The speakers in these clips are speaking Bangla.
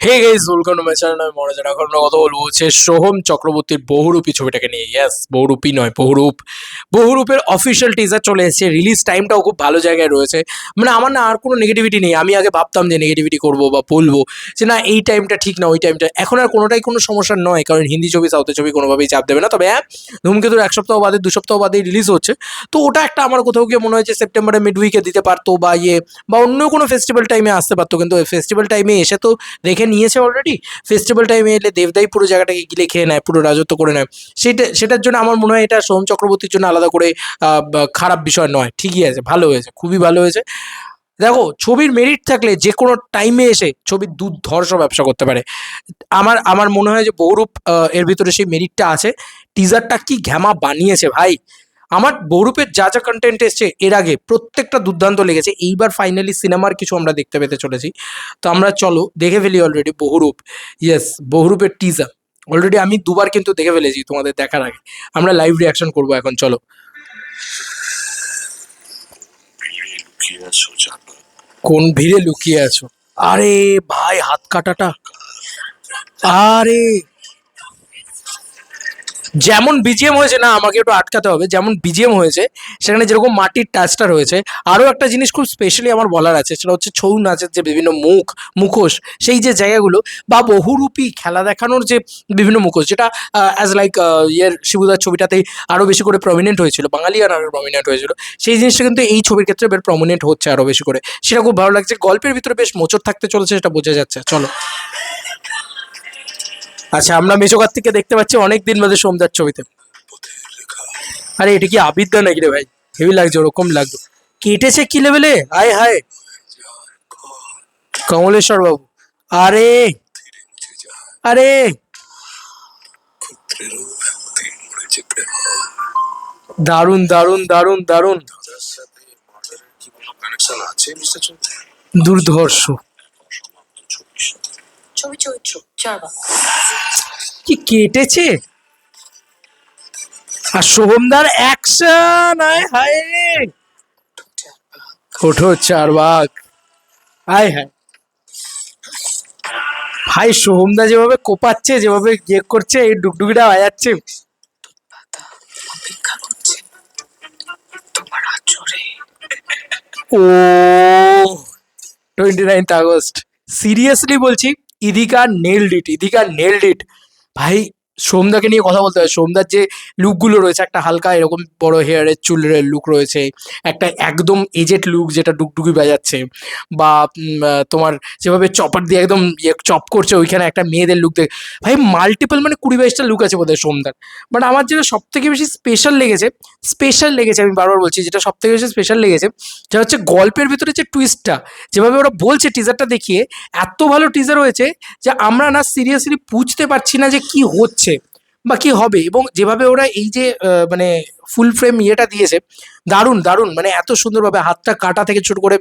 Hey guys welcome to my channel আমি মনোজ এখন কথা বলব হচ্ছে সোহম চক্রবর্তীর বহুরূপী ছবিটাকে নিয়ে। ইয়েস বহুরূপী নয়, বহুরূপ। বহুরূপের অফিসিয়াল টিজার চলে এসেছে রিলিজ টাইমটাও খুব ভালো জায়গায় রয়েছে। মানে আমার না আর কোনো নেগেটিভিটি নেই, আমি আগে ভাবতাম যে নেগেটিভিটি করব বা বলব যে না, এই টাইমটা ঠিক না, ওই টাইমটা এখন আর কোনোটাই কোনো সমস্যা নয়, কারণ হিন্দি ছবি সাউথের ছবি কোনোভাবেই চাপ দেবে না। তবে হ্যাঁ ধূমকেতুর এক সপ্তাহ বাদে, দু সপ্তাহ বাদে রিলিজ হচ্ছে। তো ওটা একটা আমার কোথাও গিয়ে মনে হয়েছে সেপ্টেম্বরে মিড উইকে দিতে পারতো বা ইয়ে বা অন্য কোনো ফেস্টিভ্যাল টাইমে আসতে পারতো। কিন্তু ফেস্টিভ্যাল টাইমে এসে তো দেখে নিয়েছে অলরেডি ফেস্টিভ্যাল টাইমে এলে দেবদাই পুরো জায়গাটাকে গিলে খেয়ে নেয়, পুরো রাজত্ব করে নেয়। সেটা, সেটার জন্য আমার মনে হয় এটা সোম চক্রবর্তীর জন্য আলাদা করে খারাপ বিষয় নয়। ঠিকই আছে, ভালো হয়েছে, খুবই ভালো হয়েছে। দেখো, ছবির মেরিট থাকলে যে কোনো টাইমে এসে ছবির দুর্ধর্ষ ব্যবসা করতে পারে। আমার আমার মনে হয় যে বহুরূপ এর ভিতরে সেই মেরিটটা আছে। টিজারটা কি ঘ্যামা বানিয়েছে ভাই? আমার বহুরূপের যা যা কন্টেন্ট এসছে, এর আগে প্রত্যেকটা দুর্দান্ত লেগেছে। এইবার ফাইনালি সিনেমার কিছু আমরা দেখতে পেতে চলেছি। তো আমরা চলো, দেখে ফেলি অলরেডি বহুরূপ ইয়েস বহুরূপের টিজার অলরেডি আমি দুবার কিন্তু দেখে ফেলেছি তোমাদের দেখার আগে। আমরা লাইভ রিয়াকশন করব এখন, চলো। কোন ভিড়ে লুকিয়ে আছো? আরে ভাই, হাত কাটাটা। আরে! যেমন বিজিএম হয়েছে, না, আমাকে একটু আটকাতে হবে, যেমন বিজিএম হয়েছে, সেখানে যেরকম মাটির টাচটা রয়েছে, আরও একটা জিনিস খুব স্পেশালি আমার বলার আছে, সেটা হচ্ছে ছৌ নাচের যে বিভিন্ন মুখ, মুখোশ, সেই যে জায়গাগুলো, বা বহুরূপী খেলা দেখানোর যে বিভিন্ন মুখোশ, যেটা অ্যাজ লাইক ইয়ের শিবুদার ছবিটাতেই আরও বেশি করে প্রমিনেন্ট হয়েছিল বাঙালি আর আরও প্রমিনেন্ট হয়েছিল, সেই জিনিসটা কিন্তু এই ছবির ক্ষেত্রে বেশ প্রমিনেন্ট হচ্ছে আরও বেশি করে, সেটা খুব ভালো লাগছে, গল্পের ভিতরে বেশ মোচড় থাকতে চলেছে, সেটা বোঝা যাচ্ছে, চলো। আচ্ছা আমরা মেচো কার্তিককে দেখতে পাচ্ছি অনেক দিন বাদে সোমদার ছবিতে। আরে, এটা কি আবিদ্যা নাকি রে ভাই? হেভি লাগছে, ওরকম লাগতো কেটেছে কি লেভেলে হায় হায়। কমলেশ্বর বাবু। আরে। আরে। দারুণ দারুণ দারুণ চৌধুরী দুর্ধর্ষ। ছবি চরিত্র চারবার কি কেটেছে? আর সোহমদার অ্যাকশন আয় হায়। ওঠো চার বাঘ আয় হায়। ভাই সোহমদা যেভাবে কোপাচ্ছে যেভাবে ইয়ে করছে এই ডুগডুগিটা বাজাচ্ছে ও টোয়েন্টি নাইনথ আগস্ট। সিরিয়াসলি বলছি ইদিকা নেলড ইট ইদিকা নেলড ইট ভাই সোমদাকে নিয়ে কথা বলতে হয়। সোমদার যে লুকগুলো রয়েছে, একটা হালকা এরকম বড় হেয়ারের চুলের লুক রয়েছে, একটা একদম এজেড লুক যেটা ডুগডুগি বাজাচ্ছে, বা তোমার যেভাবে চপার দিয়ে একদম ইয়ে চপ করছে, ওইখানে একটা মেয়েদের লুক দেখ ভাই মাল্টিপল মানে কুড়ি বাইশটা লুক আছে বোধহয় সোমদার। বাট আমার যেটা সব থেকে বেশি স্পেশাল লেগেছে স্পেশাল লেগেছে আমি বারবার বলছি, যেটা সব থেকে বেশি স্পেশাল লেগেছে, সেটা হচ্ছে গল্পের ভিতরে যে টুইস্টটা যেভাবে ওরা বলছে টিজারটা দেখিয়ে, এত ভালো টিজার হয়েছে যে আমরা না সিরিয়াসলি বুঝতে পারছি না যে কি হচ্ছে। বা কি হবে? এবং যেভাবে ওরা এই যে মানে ফুল ফ্রেম ইয়েটা দিয়েছে, দারুণ দারুণ। মানে এত সুন্দরভাবে হাতটা কাটা থেকে শুরু করে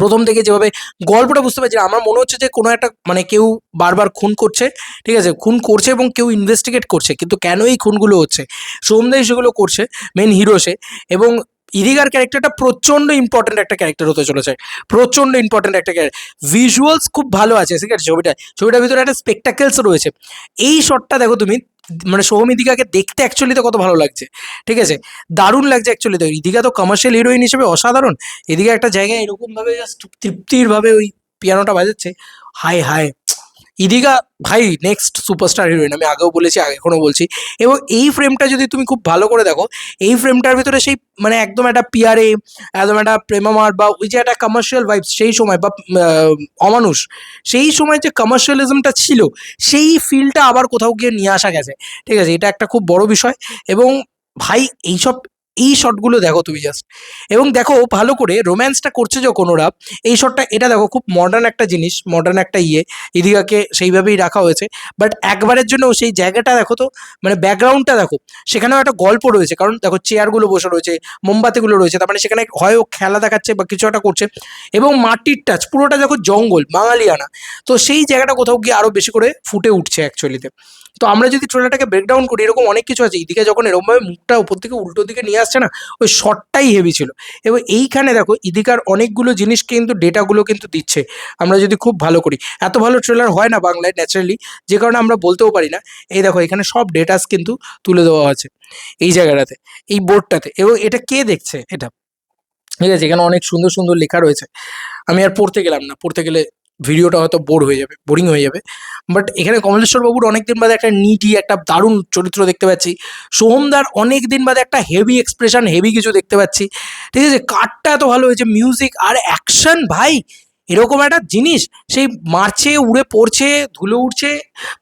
প্রথম থেকে যেভাবে গল্পটা বুঝতে পারছি, আমার মনে হচ্ছে যে কোনো একটা মানে কেউ বারবার খুন করছে, ঠিক আছে? খুন করছে এবং কেউ ইনভেস্টিগেট করছে, কিন্তু কেন এই খুনগুলো হচ্ছে? সোমদাই সেগুলো করছে মেন হিরো সে, এবং ইরিগার ক্যারেক্টারটা প্রচণ্ড ইম্পর্ট্যান্ট একটা ক্যারেক্টার হতে চলেছে। প্রচণ্ড ইম্পর্ট্যান্ট একটা ক্যারেক্টার ভিজুয়ালস খুব ভালো আছে, ঠিক আছে? ছবিটা, ছবিটার ভিতরে একটা স্পেকটাকেলস রয়েছে। এই শটটা দেখো তুমি মানে সোহম ইদিকাকে দেখতে অ্যাকচুয়ালি তো কত ভালো লাগছে, ঠিক আছে? দারুণ লাগছে অ্যাকচুয়ালিতে ইদিকা তো কমার্শিয়াল হিরোইন হিসেবে অসাধারণ। এদিকে একটা জায়গায় এরকমভাবে জাস্ট তৃপ্তিরভাবে ওই পিয়ানোটা বাজাচ্ছে। হাই হাই ইদিকা ভাই নেক্সট সুপারস্টার হিরোইন আমি আগেও বলেছি এখনও বলছি। এবং এই ফ্রেমটা যদি তুমি খুব ভালো করে দেখো, এই ফ্রেমটার ভিতরে সেই মানে একদম একটা পিয়ারে একদম একটা প্রেমামার বা ওই যে একটা কমার্শিয়াল ভাইবস সেই সময় বা অমানুষ, সেই সময় যে কমার্শিয়ালিজমটা ছিল, সেই ফিলটা আবার কোথাও গিয়ে নিয়ে আসা গেছে। ঠিক আছে, এটা একটা খুব বড় বিষয়। এবং ভাই, এইসব এই শটগুলো দেখো তুমি জাস্ট এবং দেখো ভালো করে রোম্যান্সটা করছে যখন ওরা, এই শটটা এটা দেখো খুব মডার্ন একটা জিনিস মডার্ন একটা ইয়ে ইদিকাকে সেইভাবেই রাখা হয়েছে। বাট একবারের জন্য সেই জায়গাটা দেখো তো মানে ব্যাকগ্রাউন্ডটা দেখো, সেখানেও একটা গল্প রয়েছে। কারণ দেখো চেয়ারগুলো বসে রয়েছে, মোমবাতিগুলো রয়েছে, তার মানে সেখানে হয় খেলা দেখাচ্ছে বা কিছু একটা করছে। এবং মাটির টাচ পুরোটা দেখো জঙ্গল, বাঙালিয়ানা। তো সেই জায়গাটা কোথাও গিয়ে আরও বেশি করে ফুটে উঠছে অ্যাকচুয়ালিতে তো আমরা যদি ট্রেলারটাকে ব্রেকডাউন করি, এরকম অনেক কিছু আছে। এদিকে যখন এরকমভাবে মুখটা উপর থেকে উল্টো দিকে নিয়ে আসছে না, ওই শর্টটাই হেভি ছিল। এবং এইখানে দেখো, ইদিকার অনেকগুলো জিনিস কিন্তু ডেটাগুলো কিন্তু দিচ্ছে। আমরা যদি খুব ভালো করি। এত ভালো ট্রেলার হয় না বাংলায় ন্যাচারালি যে কারণে আমরা বলতেও পারি না। এই দেখো, এখানে সব ডেটাস কিন্তু তুলে দেওয়া আছে, এই জায়গাটাতে, এই বোর্ডটাতে এবং এটা কে দেখছে? এটা, ঠিক আছে, এখানে অনেক সুন্দর সুন্দর লেখা রয়েছে। আমি আর পড়তে গেলাম না, পড়তে গেলে ভিডিওটা হয়তো বোর হয়ে যাবে, বোরিং হয়ে যাবে। বাট এখানে কমলেশ্বর বাবুর অনেকদিন বাদে একটা নিটি, একটা দারুণ চরিত্র দেখতে পাচ্ছি। সোহমদার অনেক দিন বাদে একটা হেভি এক্সপ্রেশন হেভি কিছু দেখতে পাচ্ছি। ঠিক আছে, কাটটা এত ভালো হয়েছে মিউজিক আর অ্যাকশন ভাই! এরকম একটা জিনিস, সেই মারছে, উড়ে পড়ছে, ধুলো উঠছে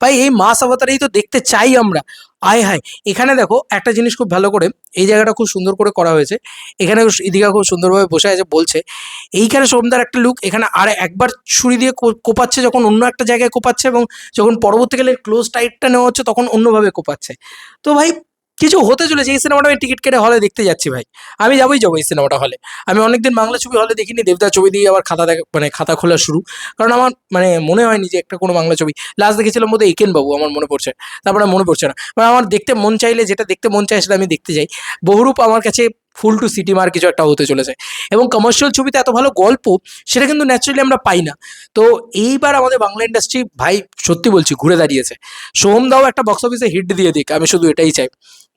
ভাই, এই মাস অবতারেই তো দেখতে চাই আমরা। আয় হায়, এখানে দেখো একটা জিনিস খুব ভালো করে, এই জায়গাটা খুব সুন্দর করে করা হয়েছে। এখানে ইদিকা খুব সুন্দরভাবে বসে আছে, বলছে। এইখানে সোমদার একটা লুক এখানে আর একবার ছুরি দিয়ে কোপাচ্ছে, যখন অন্য একটা জায়গায় কোপাচ্ছে এবং যখন পরবর্তীকালে ক্লোজ টাইটটা নেওয়া হচ্ছে, তখন অন্যভাবে কোপাচ্ছে। তো ভাই কিছু হতে চলেছে, এই সিনেমাটা আমি টিকিট কেটে হলে দেখতে যাচ্ছি ভাই। আমি যাবোই, যাব এই সিনেমাটা হলে আমি অনেকদিন বাংলা ছবি হলে দেখিনি, দেবদা ছবি দিয়ে আবার খাতা দেখা মানে খাতা খোলা শুরু। কারণ আমার মানে মনে হয়নি যে একটা কোনো বাংলা ছবি। লাস্ট দেখেছিলাম বোধহয় একেন বাবু, আমার মনে পড়ছে তারপরে মনে পড়ছে না। মানে আমার দেখতে মন চাইলে, যেটা দেখতে মন চায় সেটা আমি দেখতে যাই। বহুরূপ আমার কাছে ফুল টু সিটি মার কিছু একটা হতে চলেছে। এবং কমার্শিয়াল ছবিতে এত ভালো গল্প, সেটা কিন্তু ন্যাচারালি আমরা পাই না। তো এইবার আমাদের বাংলা ইন্ডাস্ট্রি ভাই, সত্যি বলছি, ঘুরে দাঁড়িয়েছে। সোহম দাও একটা বক্স অফিসে হিট দিয়ে দিক, আমি শুধু এটাই চাই।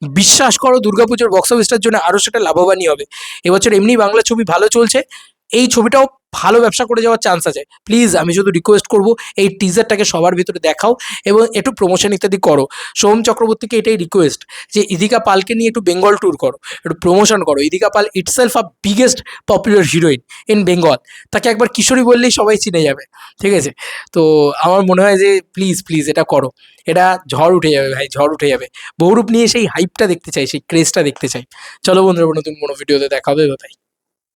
বিশ্বাস করো, দুর্গাপুজোর বক্স অফিসটার জন্য আরও সেটা লাভবানই হবে। এবছর এমনি বাংলা ছবি ভালো চলছে। এই ছবিটাও ভালো ব্যবসা করে যাওয়ার চান্স আছে। প্লিজ আমি শুধু রিকোয়েস্ট করব, এই টিজারটাকে সবার ভিতরে দেখাও এবং একটু প্রমোশন ইত্যাদি করো। সোম চক্রবর্তীকে এটাই রিকোয়েস্ট যে, ইদিকা পালকে নিয়ে একটু বেঙ্গল ট্যুর করো, একটু প্রমোশন করো। Idhika Paul itself a biggest popular heroine in Bengal তাকে একবার কিশোরী বললেই সবাই চিনে যাবে, ঠিক আছে? তো আমার মনে হয় যে প্লিজ প্লিজ এটা করো। এটা ঝড় উঠে যাবে ভাই, ঝড় উঠে যাবে। বহুরূপ নিয়ে সেই হাইপটা দেখতে চাই, সেই ক্রেজটা দেখতে চাই। চলো বন্ধুরা নতুন কোনো ভিডিওতে দেখা হবে ভাই